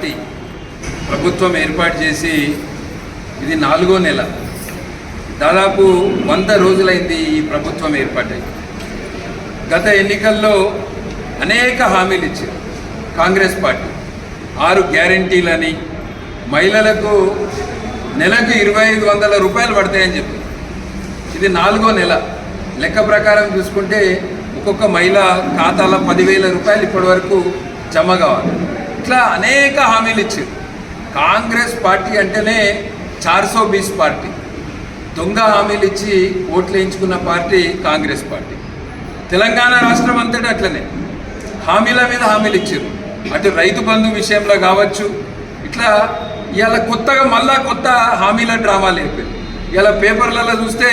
Party ప్రభుత్వం ఏర్పాటు చేసి ఇది నాలుగో నెల. దాదాపు వంద రోజులైంది ఈ ప్రభుత్వం ఏర్పాటై గత ఎన్నికల్లో అనేక హామీలు ఇచ్చారు. కాంగ్రెస్ పార్టీ ఆరు గ్యారంటీలని మహిళలకు నెలకు ఇరవై ఐదు వందల రూపాయలు పడతాయని చెప్పి. ఇది నాలుగో నెల. లెక్క ప్రకారం చూసుకుంటే ఒక్కొక్క మహిళ ఖాతాలో పదివేల రూపాయలు ఇప్పటి వరకు జమ కావాలి. ఇట్లా అనేక హామీలు ఇచ్చారు కాంగ్రెస్ పార్టీ అంటేనే చార్సో బీస్ పార్టీ. దొంగ హామీలు ఇచ్చి ఓట్లు వేయించుకున్న పార్టీ కాంగ్రెస్ పార్టీ. తెలంగాణ రాష్ట్రం అంతటా అట్లనే. హామీల మీద హామీలు ఇచ్చారు. అటు రైతు బంధు విషయంలో కావచ్చు ఇట్లా ఇవాళ కొత్తగా మళ్ళా కొత్త హామీల డ్రామాలు అయిపోయింది ఇలా పేపర్లలో చూస్తే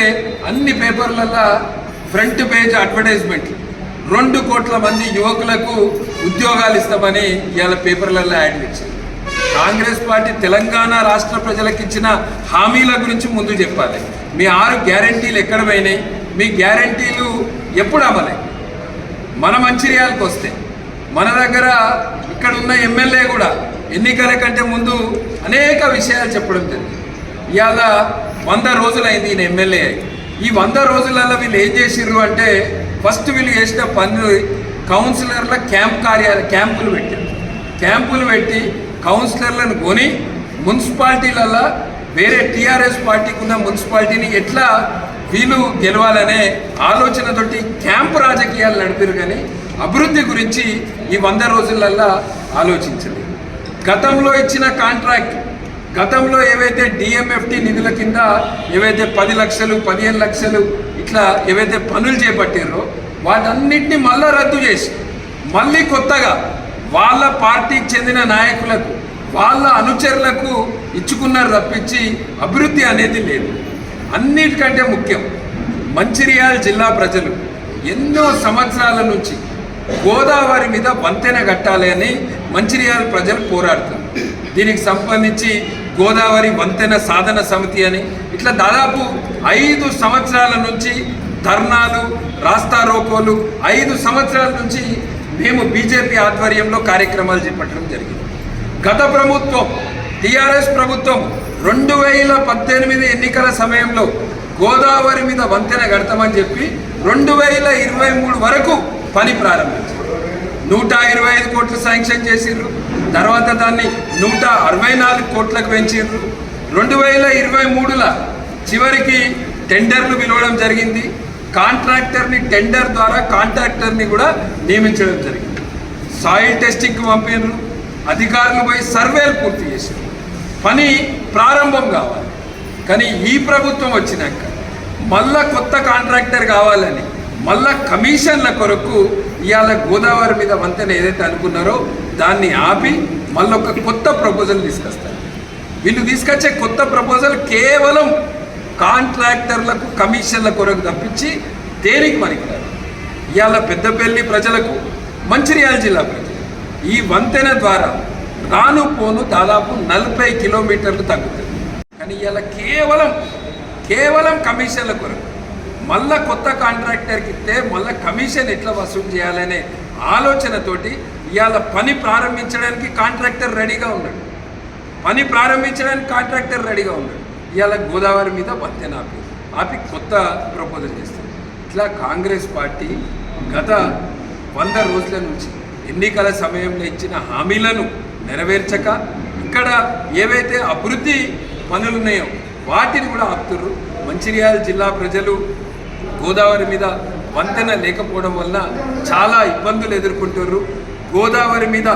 అన్ని పేపర్లలో ఫ్రంట్ పేజ్ అడ్వర్టైజ్మెంట్లు. రెండు కోట్ల మంది యువకులకు ఉద్యోగాలు ఇస్తామని ఇవాళ పేపర్లలో యాడ్ ఇచ్చింది కాంగ్రెస్ పార్టీ తెలంగాణ రాష్ట్ర ప్రజలకు ఇచ్చిన హామీల గురించి ముందు చెప్పాలి. మీ ఆరు గ్యారంటీలు ఎక్కడ పోయినాయి? మీ గ్యారంటీలు ఎప్పుడు అమలై? మన మంచిర్యాలకు వస్తే మన దగ్గర ఇక్కడ ఉన్న ఎమ్మెల్యే కూడా ఎన్నికల కంటే ముందు అనేక విషయాలు చెప్పడం జరిగింది. ఇవాళ వంద రోజులైంది ఈయన ఎమ్మెల్యే ఈ వంద రోజులలో వీళ్ళు ఏం చేసిర్రు అంటే ఫస్ట్ వీళ్ళు చేసిన పనులు కౌన్సిలర్ల క్యాంప్ కార్యాలయ క్యాంపులు పెట్టారు. క్యాంపులు పెట్టి కౌన్సిలర్లను కొని మున్సిపాలిటీలలో వేరే టీఆర్ఎస్ పార్టీకి ఉన్న మున్సిపాలిటీని ఎట్లా వీళ్ళు గెలవాలనే ఆలోచనతోటి క్యాంప్ రాజకీయాలు నడిపారు కానీ అభివృద్ధి గురించి ఈ వంద రోజులల్లా ఆలోచించలేదు. గతంలో ఇచ్చిన కాంట్రాక్ట్ గతంలో ఏవైతే డిఎంఎఫ్టి నిధుల కింద ఏవైతే పది లక్షలు పదిహేను లక్షలు ఇట్లా ఏవైతే పనులు చేపట్టారో వాటన్నిటిని మళ్ళా రద్దు చేసి మళ్ళీ కొత్తగా వాళ్ళ పార్టీకి చెందిన నాయకులకు వాళ్ళ అనుచరులకు ఇచ్చుకున్నారు తప్పించి అభివృద్ధి అనేది లేదు. అన్నిటికంటే ముఖ్యం మంచిర్యాల జిల్లా ప్రజలు ఎన్నో సంవత్సరాల నుంచి గోదావరి మీద వంతెన కట్టాలి అని మంచిర్యాల ప్రజలు పోరాడుతున్నారు. దీనికి సంబంధించి గోదావరి వంతెన సాధన సమితి అని. ఇట్లా దాదాపు ఐదు సంవత్సరాల నుంచి ధర్నాలు రాస్తా రోకోలు ఐదు సంవత్సరాల నుంచి మేము బీజేపీ ఆధ్వర్యంలో కార్యక్రమాలు చేపట్టడం జరిగింది. గత ప్రభుత్వం టీఆర్ఎస్ ప్రభుత్వం రెండు వేల పద్దెనిమిది ఎన్నికల సమయంలో గోదావరి మీద వంతెన కడతామని చెప్పి రెండు వేల ఇరవై మూడు వరకు పని ప్రారంభించారు నూట ఇరవై ఐదు కోట్లు శాంక్షన్ చేసిర్రు తర్వాత దాన్ని నూట అరవై నాలుగు కోట్లకు పెంచిర్రు రెండు వేల ఇరవై మూడుల చివరికి టెండర్లు పిలవడం జరిగింది. కాంట్రాక్టర్ని టెండర్ ద్వారా కాంట్రాక్టర్ని కూడా నియమించడం జరిగింది. సాయిల్ టెస్టింగ్కి పంపినారు. అధికారులు పోయి సర్వేలు పూర్తి చేశారు పని ప్రారంభం కావాలి. కానీ ఈ ప్రభుత్వం వచ్చినాక మళ్ళా కొత్త కాంట్రాక్టర్ కావాలని మళ్ళా కమిషన్ల కొరకు ఇవాళ గోదావరి మీద వంతెన ఏదైతే అనుకున్నారో దాన్ని ఆపి మళ్ళీ ఒక కొత్త ప్రపోజల్ తీసుకొస్తారు. వీళ్ళు తీసుకొచ్చే కొత్త ప్రపోజల్ కేవలం కాంట్రాక్టర్లకు కమిషన్ల కొరకు తప్పించి దేనికి పనికిరాదు ఇవాళ పెద్దపల్లి ప్రజలకు మంచిర్యాల జిల్లా ప్రజలు ఈ వంతెన ద్వారా రాను పోను దాదాపు నలభై కిలోమీటర్లు తగ్గుతుంది. కానీ ఇవాళ కేవలం కేవలం కమిషన్ల కొరకు మళ్ళా కొత్త కాంట్రాక్టర్కి ఇస్తే మళ్ళీ కమిషన్ ఎట్లా వసూలు చేయాలనే ఆలోచనతోటి ఇవాళ పని ప్రారంభించడానికి కాంట్రాక్టర్ రెడీగా ఉన్నాడు. పని ప్రారంభించడానికి కాంట్రాక్టర్ రెడీగా ఉన్నాడు. ఇవాళ గోదావరి మీద బత్తెన ఆపి ఆపి కొత్త ప్రపోజల్ చేస్తారు ఇట్లా కాంగ్రెస్ పార్టీ గత వంద రోజుల నుంచి ఎన్నికల సమయంలో ఇచ్చిన హామీలను నెరవేర్చక ఇక్కడ ఏవైతే అభివృద్ధి పనులు ఉన్నాయో వాటిని కూడా ఆపుతుర్రు. మంచిర్యాల జిల్లా ప్రజలు గోదావరి మీద వంతెన లేకపోవడం వల్ల చాలా ఇబ్బందులు ఎదుర్కొంటుర్రు గోదావరి మీద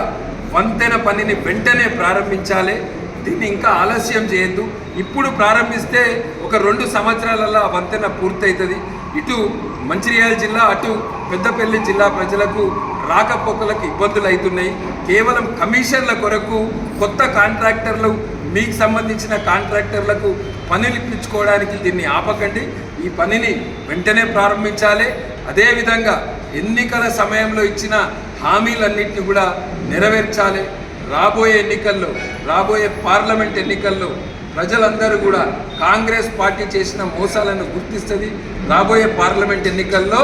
వంతెన పనిని వెంటనే ప్రారంభించాలి. దీన్ని ఇంకా ఆలస్యం చేయొద్దు. ఇప్పుడు ప్రారంభిస్తే ఒక రెండు సంవత్సరాలలో ఆ వంతెన పూర్తవుతుంది ఇటు మంచిర్యాల జిల్లా అటు పెద్దపల్లి జిల్లా ప్రజలకు రాకపోకలకు ఇబ్బందులు అవుతున్నాయి కేవలం కమిషన్ల కొరకు కొత్త కాంట్రాక్టర్లు మీకు సంబంధించిన కాంట్రాక్టర్లకు పనులు ఇప్పించుకోవడానికి దీన్ని ఆపకండి. ఈ పనిని వెంటనే ప్రారంభించాలి. అదేవిధంగా ఎన్నికల సమయంలో ఇచ్చిన హామీలన్నింటినీ కూడా నెరవేర్చాలి. రాబోయే ఎన్నికల్లో రాబోయే పార్లమెంట్ ఎన్నికల్లో ప్రజలందరూ కూడా కాంగ్రెస్ పార్టీ చేసిన మోసాలను గుర్తిస్తుంది. రాబోయే పార్లమెంట్ ఎన్నికల్లో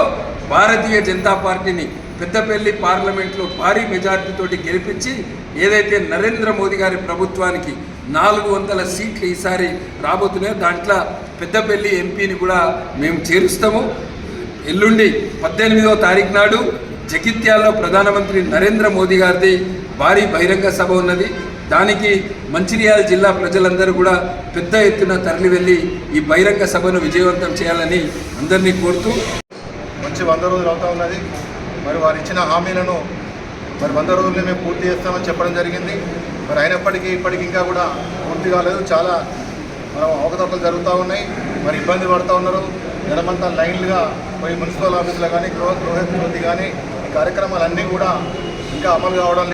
భారతీయ జనతా పార్టీని పెద్దపల్లి పార్లమెంట్లో భారీ మెజార్టీతోటి గెలిపించి ఏదైతే నరేంద్ర మోదీ గారి ప్రభుత్వానికి నాలుగు వందల సీట్లు ఈసారి రాబోతున్నాయో దాంట్లో పెద్దపల్లి ఎంపీని కూడా మేము చేరుస్తాము. ఎల్లుండి పద్దెనిమిదవ తారీఖు నాడు జగిత్యాల్లో ప్రధానమంత్రి నరేంద్ర మోదీ గారిది భారీ బహిరంగ సభ ఉన్నది. దానికి మంచిర్యాల జిల్లా ప్రజలందరూ కూడా పెద్ద ఎత్తున తరలి వెళ్ళి ఈ బహిరంగ సభను విజయవంతం చేయాలని అందరినీ కోరుతూ మంచి వంద రోజులు అవుతా ఉన్నది. మరి వారు ఇచ్చిన హామీలను మరి వంద రోజుల్లో మేము పూర్తి చేస్తామని చెప్పడం జరిగింది. మరి అయినప్పటికీ ఇప్పటికి ఇంకా కూడా పూర్తి కాలేదు. చాలా మనం అవకతవకలు జరుగుతూ ఉన్నాయి. మరి ఇబ్బంది పడుతూ ఉన్నారు. జనమంతా లైన్లుగా పోయి మున్సిపల్ ఆఫీసులో కానీ గృహ గృహ కానీ ఈ కార్యక్రమాలన్నీ కూడా ఇంకా అమలు కావడం